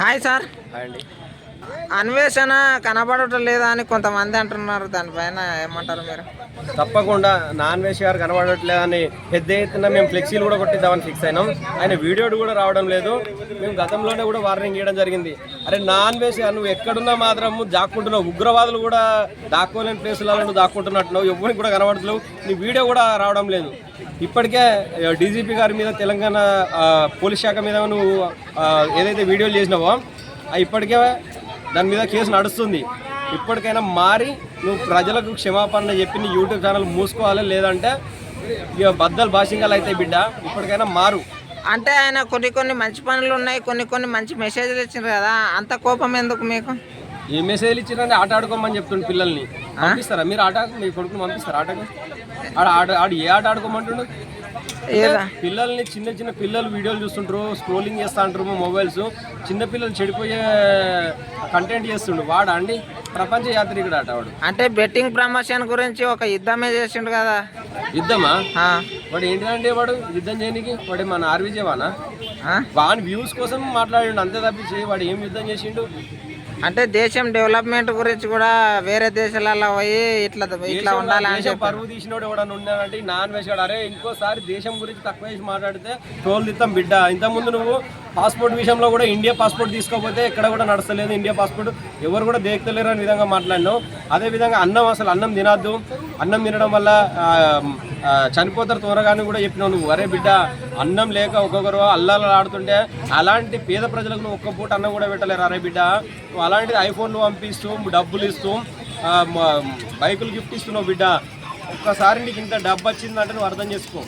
Hi sir. Hi అండి. అన్వేషణ కనబడటం లేదా అని కొంతమంది అంటున్నారు. దానిపైన ఏమంటారు మీరు? తప్పకుండా నాన్ వెజ్ గారు కనబడట్లేదని పెద్ద ఎత్తున మేము ఫ్లెక్సీలు కూడా కొట్టిద్దామని ఫిక్స్ అయినాం. ఆయన వీడియోలు కూడా రావడం లేదు. మేము గతంలోనే కూడా వార్నింగ్ ఇవ్వడం జరిగింది. అరే నాన్ వెజ్ గారు నువ్వు ఎక్కడున్నా మాత్రం దాక్కుంటున్నావు. ఉగ్రవాదులు కూడా దాక్కోలేని ప్లేసులలో నువ్వు దాక్కుంటున్నట్టున్నావు. ఎవరికి కూడా కనబడట్లేవు. నీ వీడియో కూడా రావడం లేదు. ఇప్పటికే డీజీపీ గారి మీద తెలంగాణ పోలీస్ శాఖ మీద నువ్వు ఏదైతే వీడియోలు చేసినావో ఇప్పటికే దాని మీద కేసు నడుస్తుంది. ఇప్పటికైనా మారి నువ్వు ప్రజలకు క్షమాపణ చెప్పి నీ యూట్యూబ్ ఛానల్ మూసుకోవాలి లేదంటే ఇక బద్దలు భాషింగాలు అయితే బిడ్డ. ఇప్పటికైనా మారు. అంటే ఆయన కొన్ని కొన్ని మంచి పనులు ఉన్నాయి కొన్ని కొన్ని మంచి మెసేజ్లు ఇచ్చిండ్రు కదా అంత కోపం ఎందుకు మీకు? ఏ మెసేజ్లు ఇచ్చినా ఆట ఆడుకోమని చెప్తుండు పిల్లల్ని. పంపిస్తారా? మీరు ఆట మీ కొడుకుని పంపిస్తారా ఆటకు? ఆడ ఆడ ఆడు ఏ ఆట ఆడుకోమంటుండు? ఏదా పిల్లల్ని చిన్న చిన్న పిల్లలు వీడియోలు చూస్తుంటారు స్క్రోలింగ్ చేస్తా అంటారు మొబైల్స్ చిన్న పిల్లలు చెడిపోయే కంటెంట్ చేస్తుండు. వాడా అండి? ప్రపంచ యాత్రికుడు ఆట వాడు? అంటే బెట్టింగ్ ప్రమోషన్ గురించి ఒక యుద్ధమే చేసిండు కదా. యుద్ధమా? ఆ, వాడు ఏంటంటే వాడు? యుద్ధం చేయడానికి వాడు మన ఆర్విజేవానా? ఆ? వాని వ్యూస్ కోసం మాట్లాడిండు అంతే తప్పించి వాడు ఏం యుద్ధం చేసిండు? అంటే దేశం డెవలప్మెంట్ గురించి కూడా వేరే దేశాలలో పోయి ఇట్లా ఇట్లా దేశం చెప్పి పరువు తీసినోడు ఎవడన్నా ఉన్నాడంటే నాన్ వెజ్ అరే ఇంకోసారి దేశం గురించి తక్కువ చేసి మాట్లాడితే టోల్ తిత్తాం బిడ్డ. ఇంతకుముందు నువ్వు పాస్పోర్ట్ విషయంలో కూడా ఇండియా పాస్పోర్ట్ తీసుకోకపోతే ఎక్కడ కూడా నడచలేదు ఇండియా పాస్పోర్ట్ ఎవరు కూడా దేక్తలేరు అనే విధంగా మాట్లాడినాం. అదే విధంగా అన్నం అసలు అన్నం తినద్దు. అన్నం తినడం వల్ల చనిపోతారు త్వరగానే కూడా చెప్పినావు నువ్వు. అరే బిడ్డ అన్నం లేక ఒక్కొక్కరు అల్లాలు ఆడుతుంటే అలాంటి పేద ప్రజలకు నువ్వు ఒక్క పూట అన్నం కూడా పెట్టలేరు అరే బిడ్డ? నువ్వు అలాంటిది ఐఫోన్లు పంపిస్తూ డబ్బులు ఇస్తూ బైకులు గిఫ్ట్ ఇస్తున్నావు బిడ్డ. ఒక్కసారి నీకు ఇంత డబ్బు వచ్చిందంటే నువ్వు అర్థం చేసుకో.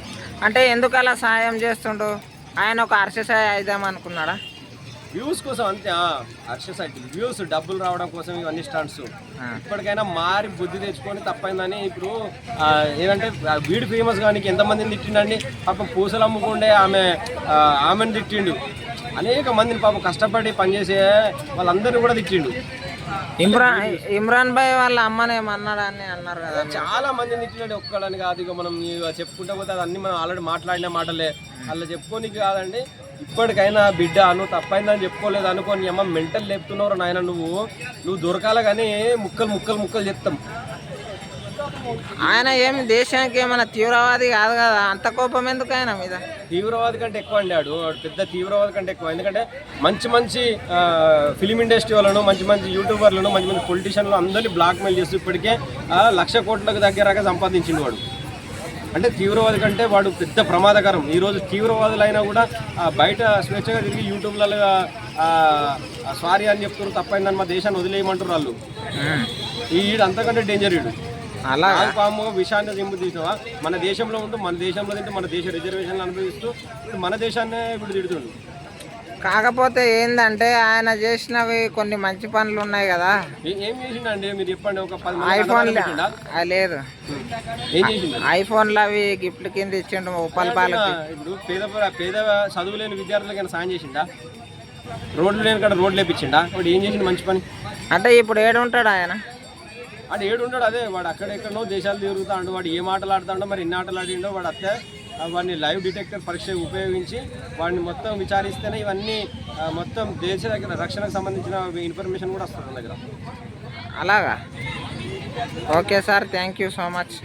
అంటే ఎందుకు అలా సాయం చేస్తుండు ఆయన ఒక అర్షస అయిదాం అనుకున్నాడా? వ్యూస్ కోసం అంతే అర్షసైటీ వ్యూస్ డబ్బులు రావడం కోసం ఇవన్నీ స్టాండ్స్. ఇప్పటికైనా మారి బుద్ధి తెచ్చుకొని తప్పైందని ఇప్పుడు ఏదంటే ఆ, వీడు ఫేమస్ కానీ ఎంతమందిని తిట్టిండండి? పాపం పూసలు అమ్ముకుండే ఆమె ఆమెను తిట్టిండు. అనేక మందిని పాపం కష్టపడి పనిచేసే వాళ్ళందరినీ కూడా తిట్టిండు. ఇమ్రాన్ ఇమ్రాన్ భాయ్ వాళ్ళ అమ్మని ఏమన్నాడా అని అన్నారు కదా చాలా మందిని తిట్టినాడు ఒక్కడని కాదు ఇక మనం చెప్పుకుంటా పోతే అది అన్ని మనం ఆల్రెడీ మాట్లాడిన మాటలే. అలా చెప్పుకోనికి కాదండి. ఇప్పటికైనా బిడ్డ నువ్వు తప్పైందని చెప్పుకోలేదు అనుకోని అమ్మ మెంటల్ లేపుతున్నావు నాయన నువ్వు. నువ్వు దొరకాల కానీ ముక్కలు ముక్కలు ముక్కలు చెప్తాం ఆయన ఏమి దేశానికి ఏమైనా తీవ్రవాది కాదు కదా అంత కోపం ఎందుకు ఆయన మీద? తీవ్రవాది కంటే ఎక్కువ అండి ఆడు. పెద్ద తీవ్రవాది కంటే ఎక్కువ. ఎందుకంటే మంచి మంచి ఫిలిం ఇండస్ట్రీ వాళ్ళను మంచి మంచి యూట్యూబర్లను మంచి మంచి పొలిటీషియన్లు అందరినీ బ్లాక్మెయిల్ చేస్తూ ఇప్పటికే లక్ష కోట్లకు దగ్గరగా సంపాదించిండు వాడు. అంటే తీవ్రవాది కంటే వాడు పెద్ద ప్రమాదకరం. ఈరోజు తీవ్రవాదులైనా కూడా బయట స్వేచ్ఛగా తిరిగి యూట్యూబ్లలో సారీ అని చెప్తున్నారు తప్పైందని మా దేశాన్ని వదిలేయమంటారు వాళ్ళు. ఈడు అంతకంటే డేంజర్ ఈడు. అలా పాము విషాన్ని దింపు తీసినవా మన దేశంలో ఉంటూ మన దేశంలో తింటూ మన దేశ రిజర్వేషన్లు అనుభవిస్తూ ఇప్పుడు మన దేశాన్నే ఇప్పుడు తిడుతుండు. కాకపోతే ఏందంటే ఆయన చేసినవి కొన్ని మంచి పనులు ఉన్నాయి కదా. ఏ- చేసిండండి? మీరు చెప్పండి ఒక ఐఫోన్? లేదు. ఐఫోన్లు అవి గిఫ్ట్ కింద ఇచ్చిండు పాలకి. ఇప్పుడు పేద పేద చదువు లేని విద్యార్థులకైనా సాయం చేసిండా? రోడ్లు లేని కాడ రోడ్లు లేపించిండా వాడు ఏం చేసిండు మంచి పని? అంటే ఇప్పుడు ఏడు ఉంటాడు ఆయన. వాడు ఏడు ఉంటాడు అదే వాడు అక్కడెక్కడో దేశాలు తిరుగుతాడు వాడు ఏం ఆటలు ఆడుతాడో మరి ఎన్ని ఆటలు ఆడిండో వాడు అత్తే వాడిని లైవ్ డిటెక్టర్ పరీక్ష ఉపయోగించి వాడిని మొత్తం విచారిస్తేనే ఇవన్నీ మొత్తం దేశ దగ్గర రక్షణకు సంబంధించిన ఇన్ఫర్మేషన్ కూడా వస్తుంది దగ్గర. అలాగా? Okay sir thank you so much